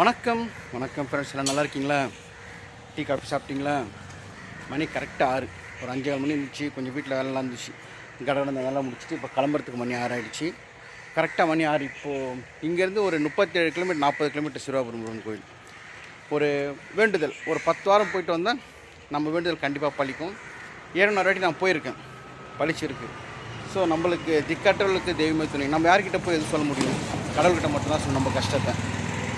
வணக்கம். வணக்கம் ஃப்ரெண்ட்ஸ் எல்லாம் நல்லா இருக்கீங்களா? டீ காஃபி சாப்பிட்டீங்களா? மணி கரெக்டாக ஆறு. ஒரு அஞ்சு மணி இருந்துச்சு. கொஞ்சம் வீட்டில் வேலைலாம் இருந்துச்சு. கடகடந்த வேலை முடிச்சுட்டு இப்போ கிளம்புறதுக்கு மணி ஆறு ஆயிடுச்சு. கரெக்டாக மணி ஆறு. இப்போது இங்கேருந்து ஒரு முப்பத்தேழு கிலோமீட்டர் நாற்பது கிலோமீட்டர் சிறுவாபுரம் முருகன் கோயில். ஒரு வேண்டுதல். ஒரு பத்து வாரம் போயிட்டு வந்தால் நம்ம வேண்டுதல் கண்டிப்பாக பழிக்கும். ஏழு வாட்டி நான் போயிருக்கேன். பழிச்சிருக்கு. ஸோ நம்மளுக்கு திக்கற்றவர்களுக்கு தெய்வமே துணை. நம்ம யார்கிட்ட போய் எதுவும் சொல்ல முடியும்? கடவுள்கிட்ட மட்டும்தான் சொல்லணும். நம்ம கஷ்டத்தை.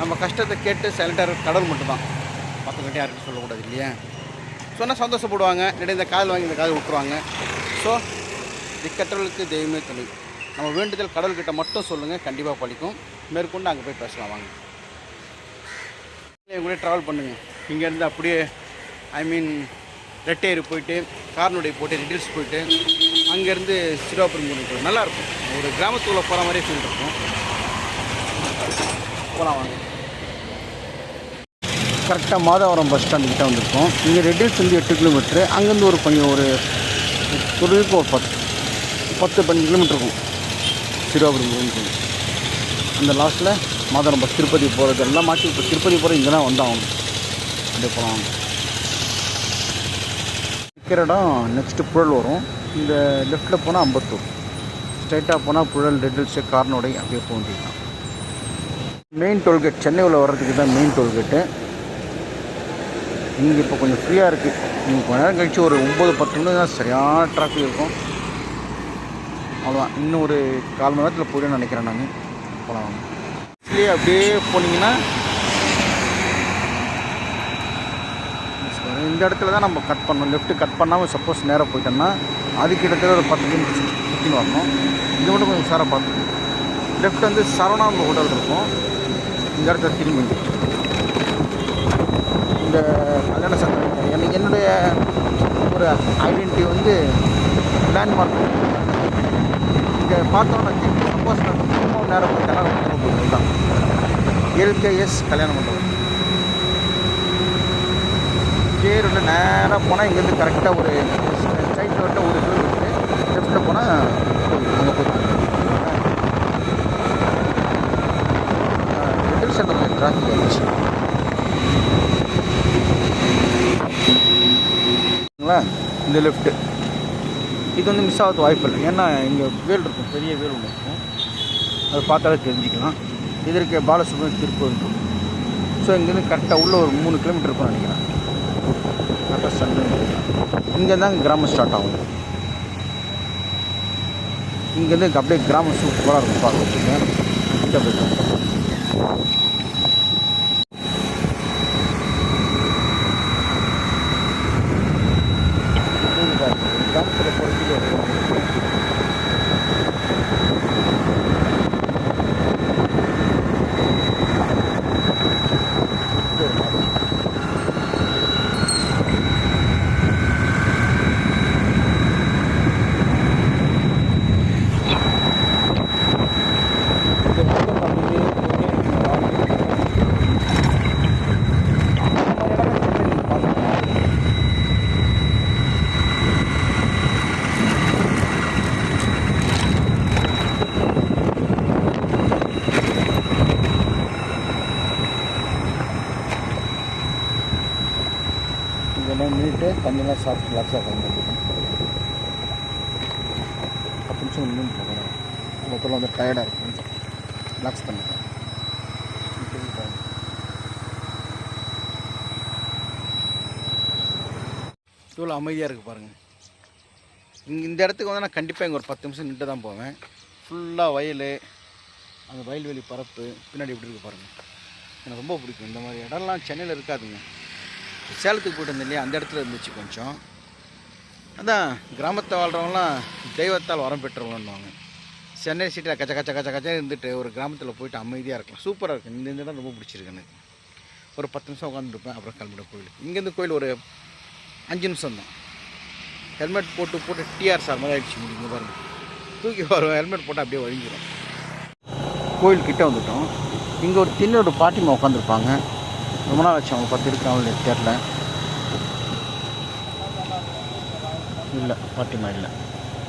நம்ம கஷ்டத்தை கேட்டு சைலண்டாக கடவுள் மட்டும்தான். மற்றவங்கிட்ட யாருக்கும் சொல்லக்கூடாது இல்லையா? சொன்னால் சந்தோஷப்படுவாங்க இடையே இந்த காதல் வாங்கி இந்த காதல் விட்டுருவாங்க. ஸோ திக்கற்றவர்களுக்கு தெய்வமே துணை நம்ம வேண்டுதல் கடவுள்கிட்ட மட்டும் சொல்லுங்கள் கண்டிப்பாக பழிக்கும் மேற்கொண்டு அங்கே போய் பேசலாம் வாங்க. என் கூட ட்ராவல் பண்ணுங்கள் இங்கேருந்து அப்படியே ஐ மீன் ரெட்டையர் போயிட்டு கார்னுடைய போட்டு ரெட்டில்ஸ் போயிட்டு அங்கேருந்து சிறுவாபுரம் கோயில் நல்லாயிருக்கும் ஒரு கிராமத்துக்குள்ளே போகிற மாதிரியே ஃபீல் இருக்கும். போகலாம் வாங்க. கரெக்டாக மாதவரம் பஸ் ஸ்டாண்டு கிட்ட வந்திருக்கோம். இங்கே ரெட்டில்ஸ் வந்து எட்டு கிலோமீட்ரு அங்கேருந்து ஒரு கொஞ்சம் ஒரு துறைக்கு ஒரு பத்து பத்து பதினஞ்சு கிலோமீட்டர் இருக்கும். சிறுவாபுரம் கோயில் அந்த லாஸ்ட்டில் மாதவரம் பஸ் திருப்பதி போகிறது எல்லாம் மாற்றி இப்போ திருப்பதி போகிற இங்கே தான் வந்தாகணும் அப்படியே போகலாம் நிற்கிற இடம் நெக்ஸ்ட்டு புழல் வரும். இந்த லெஃப்ட்டில் போனால் அம்பத்தூர். ஸ்ட்ரைட்டாக போனால் புழல் ரெட்டில்ஸு கார்னோடை அப்படியே போக வேண்டியதுதான். மெயின் டோல்கேட் சென்னை உள்ள வர்றதுக்கு தான் மெயின் டோல்கேட்டு இங்கே இப்போ கொஞ்சம் ஃப்ரீயாக இருக்குது நீங்கள் கொஞ்ச நேரம் கழிச்சு ஒரு ஒம்பது பத்து மணி தான் சரியான டிராஃபிக் இருக்கும். அவ்வளோதான் இன்னும் ஒரு கால் மணி நேரத்தில் போயிடும்னு நினைக்கிறேன் நான். போகலாம் இதுலேயே அப்படியே போனீங்கன்னா இந்த இடத்துல தான் நம்ம கட் பண்ணணும். லெஃப்ட்டு கட் பண்ணாமல் சப்போஸ் நேராக போயிட்டோம்னா அது கிட்டத்தட்ட ஒரு பத்து கிலோமீட்டர் சுற்றின்னு வரணும். இது மட்டும் கொஞ்சம் உஷாராக பார்த்துக்கணும் லெஃப்ட் வந்து சரவணாம்ப ஹோட்டல் இருக்கும். இந்த இடத்துல திரும்பி. இந்த கல்யாண சங்கம் எனக்கு என்னுடைய ஒரு ஐடென்டிட்டி வந்து லேண்ட்மார்க் இங்கே பார்த்தோன்னா சப்போஸ் நான் ரொம்ப நேரம் போய் ரொம்ப போயிட்டு தான் எல்கேஎஸ் கல்யாண மண்டபம். பேருள்ள நேராக போனால் இங்கேருந்து கரெக்டாக ஒரு சைட்டில் விட்ட ஒரு கிலோமீட்டர் லெஃப்ட்டில் போனால் அங்கே போயிட்டு லிட்டில் சென்டர் டிராஃபிக் இந்த லெஃப்ட்டு இது வந்து மிஸ் ஆகிறது வாய்ப்பு இல்லை. ஏன்னா இங்கே வேல் இருக்கும் பெரிய வேல் ஒன்று இருக்கும். அதை பார்த்தாலே தெரிஞ்சுக்கலாம். இதற்கு பாலசுப்ரமணிய திருப்பூர் இருக்கும். ஸோ இங்கேருந்து கரெக்டாக உள்ள ஒரு மூணு கிலோமீட்டர் இருக்கும் நினைக்கிறேன். கரெக்டாக சண்டை இங்கே தான் கிராமம் ஸ்டார்ட் ஆகும். இங்கேருந்து அப்படியே கிராமம் சூப்பராக இருக்கும். பார்க்குறதுக்கு. கிட்ட போயிட்டு கிராமத்தில் போகிறதுக்கு இதெல்லாம் நின்றுட்டு தண்ணியெல்லாம் சாப்பிட்டு ரிலாக்ஸாக கிளம்பிட்டு பத்து நிமிஷம் நின்று போகணும். மொத்தம் வந்து டயர்டாக இருக்கும் ரிலாக்ஸ் பண்ணிக்கலாம் இவ்வளோ அமைதியாக இருக்குது பாருங்கள் இங்கே இந்த இடத்துக்கு வந்து நான் கண்டிப்பாக இங்கே ஒரு பத்து நிமிஷம் நின்று தான் போவேன். ஃபுல்லாக வயல் அந்த வயல்வெளி பரப்பு பின்னாடி எப்படி இருக்குது பாருங்கள் எனக்கு ரொம்ப பிடிக்கும். இந்த மாதிரி இடம்லாம் சென்னையில் இருக்காதுங்க. சேலத்துக்கு போயிட்டு இல்லையா அந்த இடத்துல இருந்துச்சு கொஞ்சம். அதான் கிராமத்தில் வாழ்கிறவங்களாம் தெய்வத்தால் வரம் பெற்றவங்கன்னுவாங்க. சென்னை சிட்டியில் கச்ச கச்ச கச்ச கச்சா இருந்துட்டு ஒரு கிராமத்தில் போயிட்டு அமைதியாக இருக்கலாம். சூப்பராக இருக்கும். இந்த இடம் ரொம்ப பிடிச்சிருக்கு எனக்கு. ஒரு பத்து நிமிஷம் உட்காந்துருப்பேன் அப்புறம் கிளம்பிட கோயில் இங்கேருந்து கோயில் ஒரு அஞ்சு நிமிஷம் தான். ஹெல்மெட் போட்டு போட்டு டிஆர் சார் மாதிரி ஆகிடுச்சு முடிங்க பாருங்கள் தூக்கி வரும் ஹெல்மெட் போட்டு அப்படியே ஒழிஞ்சிடும் கோயில் கிட்டே வந்துட்டோம். இங்கே ஒரு சின்ன ஒரு பாட்டிமா உட்காந்துருப்பாங்க ரொம்ப நாள் ஆச்சு அவங்க பார்த்துருக்காங்களே தெரில இல்லை பாட்டிமா இல்லை.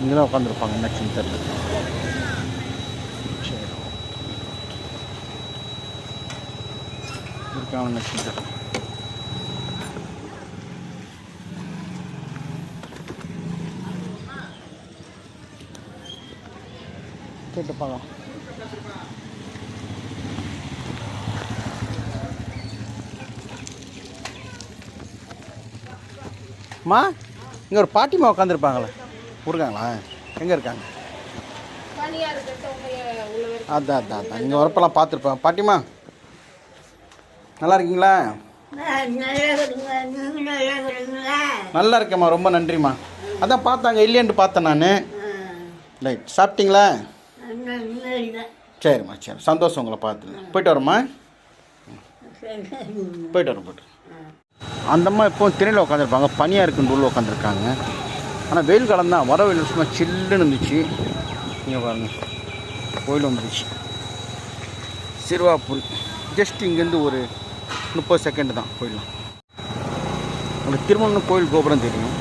இங்கே தான் உட்காந்துருப்பாங்க என்னாச்சுன்னு தெரில சரி இருக்காங்க நட்சத்திரம் கேட்டு பார்க்கலாம் அம்மா இங்கே ஒரு பாட்டிமா உட்காந்துருப்பாங்களே இருக்காங்களா எங்கே இருக்காங்க? அதான் அதான் அதான். இங்கே வரப்பெல்லாம் பார்த்துருப்பேன். பாட்டிமா நல்லா இருக்கீங்களா? நல்லா இருக்கேம்மா ரொம்ப நன்றிம்மா. அதான் பார்த்தாங்க இல்லையன்ட்டு பார்த்தேன் நான். ரைட் சாப்பிட்டீங்களா? சரிம்மா சரி. சந்தோஷம் உங்களை பார்த்து. போயிட்டு வரேம்மா. போயிட்டு வரேன் போயிட்டு அந்தம்மா அந்த அம்மா இப்போ திரையில் உட்காந்துருப்பாங்க பனியாக இருக்குன்னு உள்ள உட்காந்துருக்காங்க ஆனால் வெயில் காலம் தான். வர வெயில் சும்மா சில்லுன்னு இருந்துச்சு. இங்கே பாருங்கள் கோயில் வந்துருச்சு. சிறுவாப்பூர். ஜஸ்ட் இங்கேருந்து ஒரு முப்பது செகண்டு தான் போயிடலாம் உங்களுக்கு திருமணம் கோயில் கோபுரம் தெரியும்.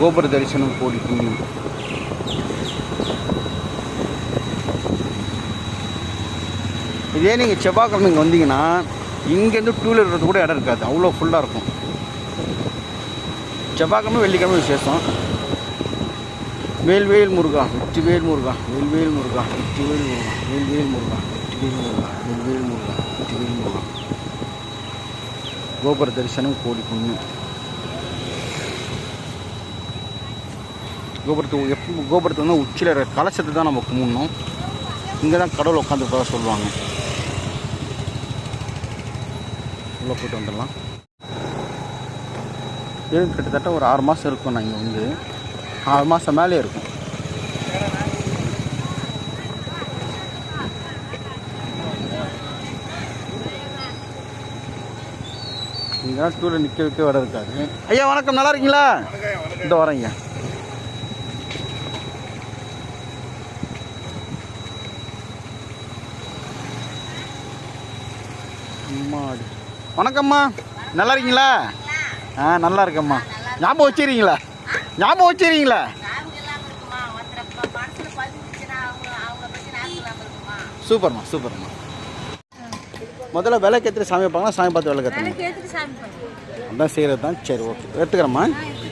கோபுர தரிசனம் கோடி புண்ணியம் இதே நீங்கள் செவ்வாய்க்கிழமை இங்கே வந்தீங்கன்னா இங்கேருந்து டூ வீலர் கூட இடம் இருக்காது. அவ்வளோ ஃபுல்லாக இருக்கும். செவ்வாய்க்கிழமை வெள்ளிக்கிழமை விசேஷம். வேல்வேல் முருகா வெற்றிவேல் முருகா வேல்வேல் முருகா வெற்றிவேல் முருகா வேல்வேல் முருகா வெற்றிவேல் முருகா வேல்வேல் முருகா வெற்றிவேல் முருகா. கோபுர தரிசனம் கோடி பொண்ணு கோபுரத்து எப்போ கோபுரத்து வந்து உச்சியில் கலசத்தை தான் நம்ம கும்பிடணும். இங்கே தான் கடவுள் உட்காந்துருப்பதாக சொல்லுவாங்க. உள்ளே போய்ட்டு வந்துடலாம். இது கிட்டத்தட்ட ஒரு ஆறு மாதம் இருக்கும் நான் இங்கே வந்து. ஆறு மாதம் மேலே இருக்கும். இங்கே டூரில் நிற்க வைக்க வர இருக்காது. ஐயா வணக்கம். நல்லா இருக்கீங்களா? இந்த வரேங்க மாடு வணக்கம்மா. நல்லா இருக்கீங்களா ஆ நல்லா இருக்கேம்மா ஞாபகம் வச்சுருக்கீங்களா? ஞாபகம் வச்சுருக்கீங்களா? சூப்பர்மா சூப்பர்மா. முதல்ல விலை கத்திரி சாமி வைப்பாங்களா? சாமி பார்த்து விலை கத்துறீங்க அதான் செய்கிறது தான். சரி ஓகே. எடுத்துக்கிறேம்மா.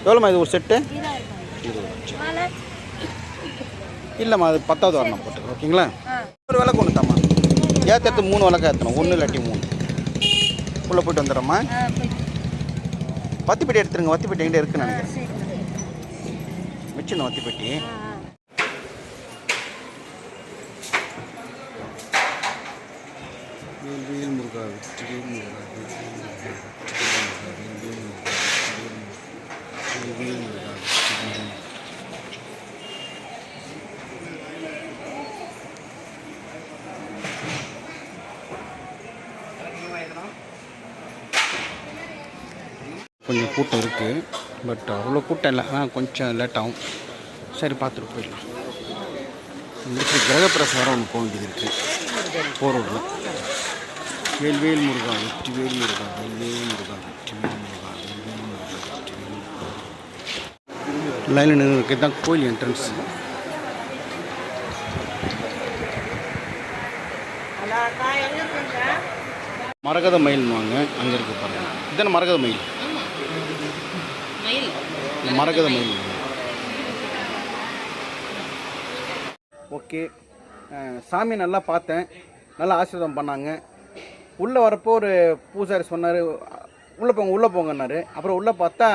எவ்வளோம்மா இது ஒரு செட்டு? இல்லைம்மா அது பத்தாவது வரணும் போட்டு ஓகேங்களா? ஒரு விலை கொண்டு தாம்மா ஏற்றது மூணு விளக்கு ஏற்றணும் ஒன்று இல்லாட்டி மூணு. உள்ளே போயிட்டு வந்துடுறேம்மா வத்திப்பெட்டி எடுத்துருங்க வத்திப்பெட்டி எங்கிட்ட இருக்குன்னு நினைக்கிறேன். வச்சிடணும் வத்திப்பெட்டி. வேல் முருகா வெற்றிவேல் முருகா வேல் முருகா வெற்றிவேல் முருகா வேல் முருகா வெற்றிவேல் முருகா கொஞ்சம் கூட்டம் இருக்குது பட் அவ்வளோ கூட்டம் இல்லை. ஆனால் கொஞ்சம் லேட் ஆகும். சரி பார்த்துட்டு போயிடலாம். இங்கிட்டு கிரகப்பிரசாரம் ஒன்று போக வேண்டியது இருக்குது போரோடில் வேல்வேல் முருகா வெற்றி வேல் முருகா வேல்வேல் முருகா வெற்றி வேல் முருகா வேல்வேல் முருகா வெற்றி வேல் முருகா. லைனில் நின்று தான் கோயில் என்ட்ரன்ஸ் மரகத மயில்னுவாங்க. அங்கே இருக்கு பாருங்க. இதான மரகத மயில். மரகத மயில். ஓகே. சாமி நல்லா பார்த்தேன். நல்லா ஆசீர்வாதம் பண்ணாங்க. உள்ளே வரப்போ ஒரு பூசாரி சொன்னார் உள்ளே போங்க உள்ளே போங்கன்னாரு. அப்புறம் உள்ளே பார்த்தா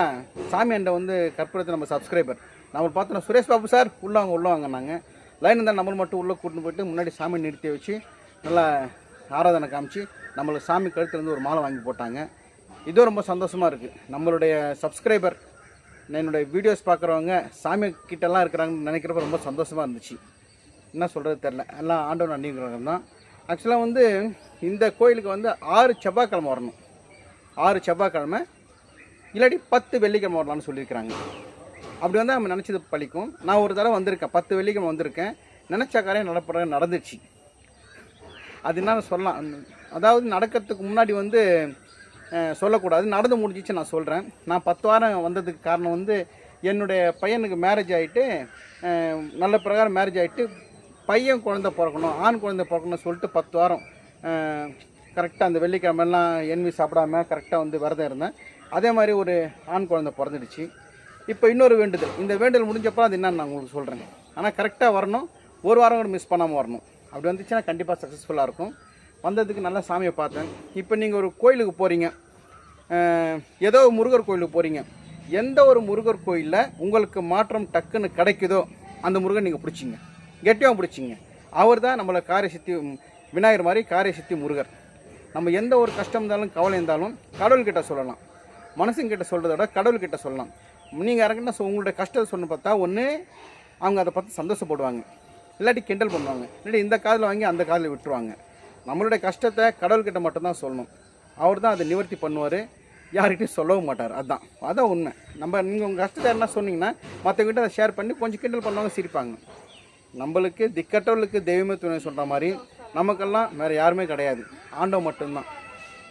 சாமி அண்டை வந்து கற்பூரத்தை நம்ம சப்ஸ்கிரைபர் நம்ம பார்த்தோன்னா சுரேஷ் பாபு சார் உள்ளே வாங்க உள்ளே வாங்கினாங்க லைன் இருந்தால் நம்மளை மட்டும் உள்ளே கூட்டின்னு போயிட்டு முன்னாடி சாமி நிறுத்தி வச்சு நல்லா ஆராதனை காமிச்சு நம்மளுக்கு சாமி கழுத்துலேருந்து ஒரு மாலை வாங்கி போட்டாங்க. இதுவும் ரொம்ப சந்தோஷமாக இருக்குது நம்மளுடைய சப்ஸ்கிரைபர் என்னுடைய வீடியோஸ் பார்க்குறவங்க சாமி கிட்டலாம் இருக்கிறாங்கன்னு நினைக்கிறப்ப ரொம்ப சந்தோஷமாக இருந்துச்சு. என்ன சொல்கிறது தெரில எல்லாம் ஆண்டவன் அண்டிங்கிறவங்க தான். ஆக்சுவலாக வந்து இந்த கோயிலுக்கு வந்து ஆறு செவ்வாய்க்கிழமை வரணும். ஆறு செவ்வாய்க்கிழமை இல்லாட்டி பத்து வெள்ளிக்கிழமை வரலாம்னு சொல்லியிருக்கிறாங்க. அப்படி வந்து நம்ம நினச்சது பழிக்கும். நான் ஒரு தடவை வந்திருக்கேன். பத்து வெள்ளிக்கிழமை வந்திருக்கேன். நினச்ச காரியம் நடப்புற நடந்துச்சு. அது என்ன சொல்லலாம். அதாவது நடக்கிறதுக்கு முன்னாடி வந்து சொல்லக்கூடாது. நடந்து முடிஞ்சிச்சு நான் சொல்கிறேன் நான் பத்து வாரம் வந்ததுக்கு காரணம் வந்து என்னுடைய பையனுக்கு மேரேஜ் ஆகிட்டு நல்ல பிரகாரம் மேரேஜ் ஆகிட்டு பையன் குழந்த பிறக்கணும் ஆண் குழந்தை பிறக்கணும்னு சொல்லிட்டு பத்து வாரம் கரெக்டாக அந்த வெள்ளிக்கிழமெல்லாம் என்வி சாப்பிடாம கரெக்டாக வந்து விரதம் இருந்தேன். அதே மாதிரி ஒரு ஆண் குழந்தை பிறந்துடுச்சு. இப்போ இன்னொரு வேண்டுதல். இந்த வேண்டுதல் முடிஞ்சப்போ அது என்னன்னு நான் உங்களுக்கு சொல்கிறேன் ஆனால் கரெக்டாக வரணும். ஒரு வாரம் கூட மிஸ் பண்ணாமல் வரணும். அப்படி வந்துச்சுன்னா கண்டிப்பாக சக்ஸஸ்ஃபுல்லாக இருக்கும். வந்ததுக்கு நல்லா சாமியை பார்த்தேன். இப்போ நீங்கள் ஒரு கோயிலுக்கு போகிறீங்க ஏதோ முருகர் கோயிலுக்கு போகிறீங்க எந்த ஒரு முருகர் கோயிலில் உங்களுக்கு மாற்றம் டக்குன்னு கிடைக்குதோ அந்த முருகன் நீங்கள் பிடிச்சிங்க. கெட்டியாக பிடிச்சிங்க. அவர் தான் நம்மளை காரிய சித்தி விநாயகர் மாதிரி காரிய சித்தி முருகர். நம்ம எந்த ஒரு கஷ்டம் இருந்தாலும் கவலை இருந்தாலும் கடவுள்கிட்ட சொல்லலாம். மனசுங்கிட்ட சொல்கிறத விட கடவுள்கிட்ட சொல்லலாம். நீங்கள் இறங்கினா உங்களுடைய கஷ்டத்தை சொன்ன பார்த்தா ஒன்று அவங்க அதை பார்த்து சந்தோஷப்படுவாங்க. இல்லாட்டி கிண்டல் பண்ணுவாங்க. இல்லாட்டி இந்த காதில் வாங்கி அந்த காதில் விட்டுருவாங்க. நம்மளுடைய கஷ்டத்தை கடவுள்கிட்ட மட்டும்தான் சொல்லணும். அவர் தான் அதை நிவர்த்தி பண்ணுவார். யார்கிட்டையும் சொல்லவும் மாட்டார். அதான். அதான் உண்மை. நம்ம நீங்கள் உங்கள் கஷ்டத்தை என்ன சொன்னீங்கன்னா மற்றவங்கிட்ட அதை ஷேர் பண்ணி கொஞ்சம் கிண்டல் பண்ணவங்க சிரிப்பாங்க. நம்மளுக்கு திக்கட்டவர்களுக்கு தெய்வமே துணை சொல்கிற மாதிரி நமக்கெல்லாம் வேறு யாருமே கிடையாது. ஆண்டவன் மட்டும்தான்.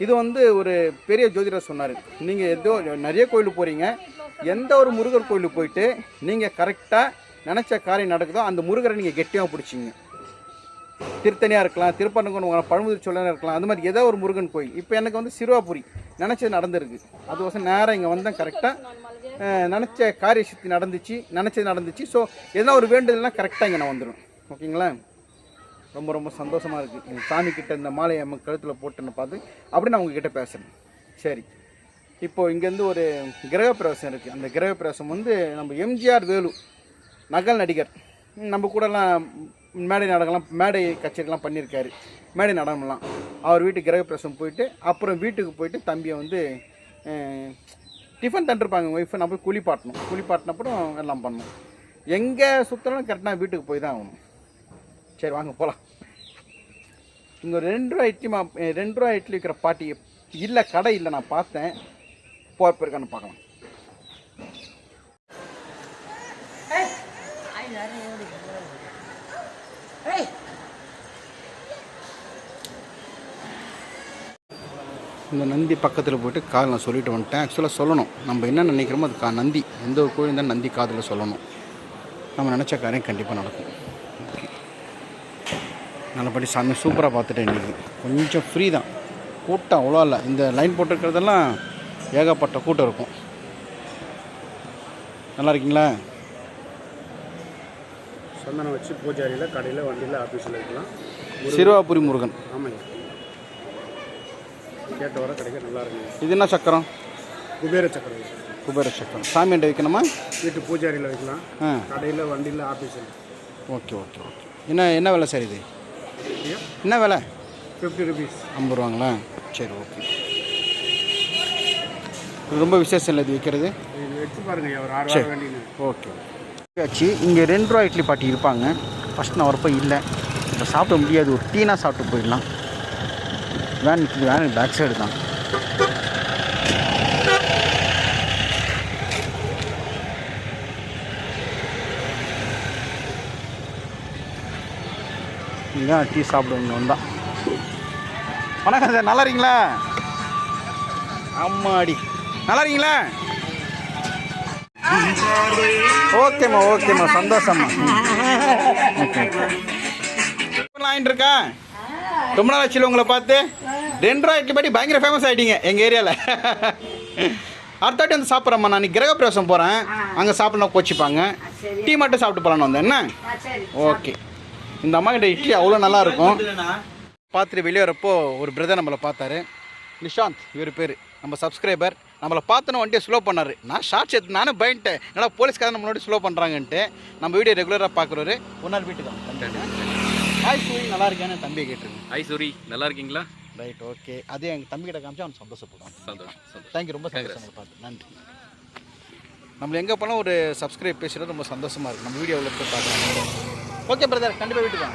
இது வந்து ஒரு பெரிய ஜோதிடர் சொன்னார். நீங்கள் ஏதோ நிறைய கோயிலுக்கு போகிறீங்க எந்த ஒரு முருகர் கோயிலுக்கு போயிட்டு நீங்கள் கரெக்டாக நினச்ச காரியம் நடக்குதோ அந்த முருகரை நீங்கள் கெட்டியாக பிடிச்சிங்க. திருத்தணியாக இருக்கலாம் திருப்பரங்குன்றம் பழமுதிர் சோழனாக இருக்கலாம் அது மாதிரி ஏதோ ஒரு முருகன் கோயில். இப்போ எனக்கு வந்து சிறுவாபுரி நினச்சது நடந்திருக்கு. அது வசம் நேரம் இங்கே வந்தேன் கரெக்டாக நினச்ச காரிய சித்தி நடந்துச்சு நினச்சது நடந்துச்சு. ஸோ எதனா ஒரு வேண்டுதல்னால் கரெக்டாக இங்கே நான் வந்துடும் ஓகேங்களா? ரொம்ப ரொம்ப சந்தோஷமாக இருக்குது எங்கள் சாமி கிட்ட இந்த மாலையை நம்ம கழுத்தில் போட்டுன்னு பார்த்து அப்படி நான் உங்ககிட்ட பேசுகிறேன் சரி. இப்போ இங்கேருந்து ஒரு கிரகப்பிரவேசம் இருக்குது அந்த கிரகப்பிரவேசம் வந்து நம்ம எம்ஜிஆர் வேலு நகல் நடிகர். நம்ம கூடலாம் மேடை நாடகம்லாம் மேடை கச்சேரிலாம் பண்ணியிருக்காரு. மேடை நாடகம்லாம். அவர் வீட்டு கிரகப்பிரசம் போயிட்டு அப்புறம் வீட்டுக்கு போயிட்டு தம்பியை வந்து டிஃபன் தந்துருப்பாங்க ஒய்ஃபை நம்ம போய் குளிப்பாட்டணும் குளிப்பாட்டினப்புறம் எல்லாம் பண்ணணும். எங்கே சுற்றினாலும் கரெக்டாக வீட்டுக்கு போய் தான் ஆகணும். சரி வாங்க போகலாம் இங்கே ஒரு ரெண்டு ரூபா இட்லி மா ரெண்டு ரூபா இட்லி இருக்கிற பாட்டி இல்லை கடை இல்லை நான் பார்த்தேன். போகிறப்ப இருக்கான்னு பார்க்கலாம். இந்த நந்தி பக்கத்தில் போயிட்டு கால் நான் சொல்லிட்டு வந்துட்டேன். ஆக்சுவலாக சொல்லணும். நம்ம என்ன நினைக்கிறோமோ அது கா நந்தி. எந்த ஒரு கோயில் இருந்தாலும் நந்தி காதில் சொல்லணும். நம்ம நினச்ச காரியம் கண்டிப்பாக நடக்கும். ஓகே நல்லபடி சாமி சூப்பராக பார்த்துட்டேன் இன்றைக்கி கொஞ்சம் ஃப்ரீ தான். கூட்டம் அவ்வளோ இல்லை. இந்த லைன் போட்டிருக்கிறதெல்லாம் ஏகப்பட்ட கூட்டம் இருக்கும். நல்லா இருக்கீங்களா? சந்தனம் வச்சு பூஜாரியில் கடையில் வண்டியில் ஆஃபீஸில் இருக்கலாம் சிறுவாபுரி முருகன். ஆமாங்க. கேட்ட வர கிடைக்க நல்லா இருக்குங்க. இது என்ன சக்கரம்? குபேர சக்கரம். குபேர சக்கரம். சாமி என்கிட்ட வைக்கணுமா வீட்டு பூஜாரியில் வைக்கலாம் ஆ. கடையில் வண்டியில் ஆஃபீஸில் ஓகே ஓகே ஓகே. என்ன என்ன விலை சார் இது? என்ன விலை? ஃபிஃப்டி ருபீஸ் ஐம்பது ரூபாங்களா? சரி ஓகே. ரொம்ப விசேஷம் இல்லை இது விற்கிறது? வச்சு பாருங்க ஒரு ஆறு வேண்டியது. ஓகே. ஆச்சு இங்கே ரெண்டு ரூபா இட்லி பாட்டி இருப்பாங்க. ஃபஸ்ட் நான் வரப்போ இல்லை. இப்போ சாப்பிட முடியாது. ஒரு டீனா சாப்பிட்டு போயிடலாம். Van idli van back side தான். இங்கே டீ சாப்பிடணும் வந்தான் வணக்கம் சார். நல்லா இருக்கீங்களா? அம்மாடி நல்லா இருக்கீங்களா? ஓகேம்மா ஓகேம்மா. சந்தோஷம்மா. ஓகே ஆகிட்டு இருக்கா? ரொம்ப நாள் ஆச்சு உங்களை பார்த்து ரெண்டு ரூபா இட்லி பாட்டி பயங்கர ஃபேமஸ் ஆகிட்டீங்க எங்கள் ஏரியாவில் அடுத்த வாட்டி வந்து சாப்பிட்றம்மா. நான் இன்னைக்கு கிரகப்பிரவேசம் போகிறேன் அங்கே சாப்பிடலாம் கோச்சிப்பாங்க. டீ மட்டும் சாப்பிட்டு போகலான்னு வந்தேன். என்ன? ஓகே. இந்த அம்மா கிட்ட இட்லி அவ்வளோ நல்லாயிருக்கும் பார்த்துட்டு வெளியே வரப்போ ஒரு பிரதர் நம்மளை பார்த்தாரு. நிஷாந்த் இவர் பேர். நம்ம சப்ஸ்கிரைபர் நம்மளை பார்த்தோன்னு வண்டியை ஸ்லோ பண்ணார். நான் ஷார்ட்ஸ் எடுத்து நானும் பயன்ட்டேன் ஏன்னா போலீஸ்காரன் நம்மளோட ஸ்லோ பண்ணுறாங்கன்ட்டு நம்ம வீடியோ ரெகுலராக பார்க்குறவர் ஒரு நாள் வீட்டுக்கு ஹாய் சூரி நல்லா இருக்கேன்னு தம்பியை கேட்டிருக்கேன். ஹாய் சூரி நல்லா இருக்கீங்களா? ரைட் ஓகே அதே எங்கள் தம்பிக்கிட்ட காமிச்சா அவன் சந்தோஷப்படுவான் சந்தோஷம் தேங்க்யூ ரொம்ப சந்தோஷம் பார்த்து. நன்றி. நம்மள எங்கே போனால் ஒரு சப்ஸ்கிரைப் பேசுகிறது ரொம்ப சந்தோஷமாக இருக்குது நம்ம வீடியோவில் போய் பார்க்கலாம். ஓகே பிரதர் கண்டிப்பாக வீட்டுக்கு